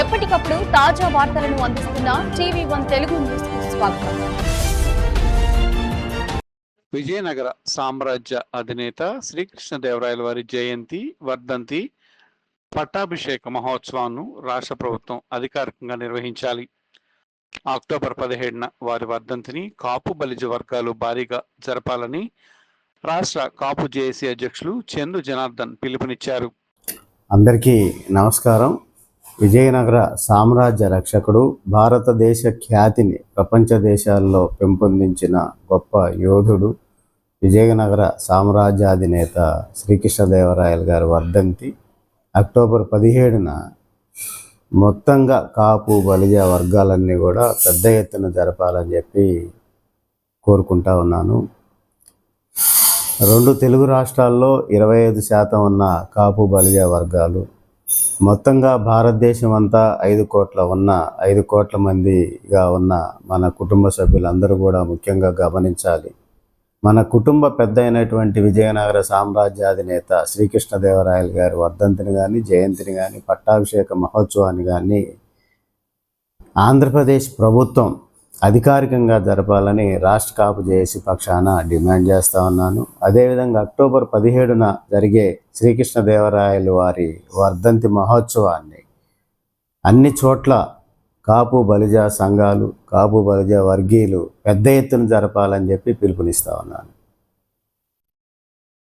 ఎప్పటికప్పుడు తాజా వార్తలను అందిస్తున్న టీవీ వన్ తెలుగు న్యూస్ స్వాగతం. విజయనగర సామ్రాజ్య అధినేత శ్రీకృష్ణదేవరాయల వారి జయంతి వర్ధంతి పట్టాభిషేక మహోత్సవాన్ని రాష్ట్ర ప్రభుత్వం అధికారికంగా నిర్వహించాలి. అక్టోబర్ పదిహేడున వారి వర్ధంతిని కాపు బలిజ వర్గాలు భారీగా జరపాలని రాష్ట్ర కాపు జేఏసీ అధ్యక్షులు చందు జనార్దన్ పిలుపునిచ్చారు. అందరికీ నమస్కారం. విజయనగర సామ్రాజ్య రక్షకుడు భారతదేశ ఖ్యాతిని ప్రపంచ దేశాల్లో పెంపొందించిన గొప్ప యోధుడు విజయనగర సామ్రాజ్యాధినేత శ్రీకృష్ణదేవరాయలు గారి వర్ధంతి. అక్టోబర్ పదిహేడున మొత్తంగా కాపు బలిజ వర్గాలన్నీ కూడా పెద్ద ఎత్తున జరపాలని చెప్పి కోరుకుంటా ఉన్నాను. రెండు తెలుగు రాష్ట్రాల్లో ఇరవై ఐదు శాతం ఉన్న కాపు బలిజ వర్గాలు మొత్తంగా భారతదేశం అంతా ఐదు కోట్ల ఉన్న ఐదు కోట్ల మందిగా ఉన్న మన కుటుంబ సభ్యులందరూ కూడా ముఖ్యంగా గమనించాలి. మన కుటుంబ పెద్ద అయినటువంటి విజయనగర సామ్రాజ్యాధినేత శ్రీకృష్ణదేవరాయలు గారి వర్ధంతిని కానీ జయంతిని కానీ పట్టాభిషేక మహోత్సవాన్ని కానీ ఆంధ్రప్రదేశ్ ప్రభుత్వం అధికారికంగా జరపాలని రాష్ట్ర కాపు జేఏసీ పక్షాన డిమాండ్ చేస్తా ఉన్నాను. అదేవిధంగా అక్టోబర్ పదిహేడున జరిగే శ్రీకృష్ణదేవరాయలు వారి వర్ధంతి మహోత్సవాన్ని అన్ని చోట్ల కాపు బలిజ సంఘాలు కాపు బలిజ వర్గీయులు పెద్ద ఎత్తున జరపాలని చెప్పి పిలుపునిస్తా ఉన్నాను.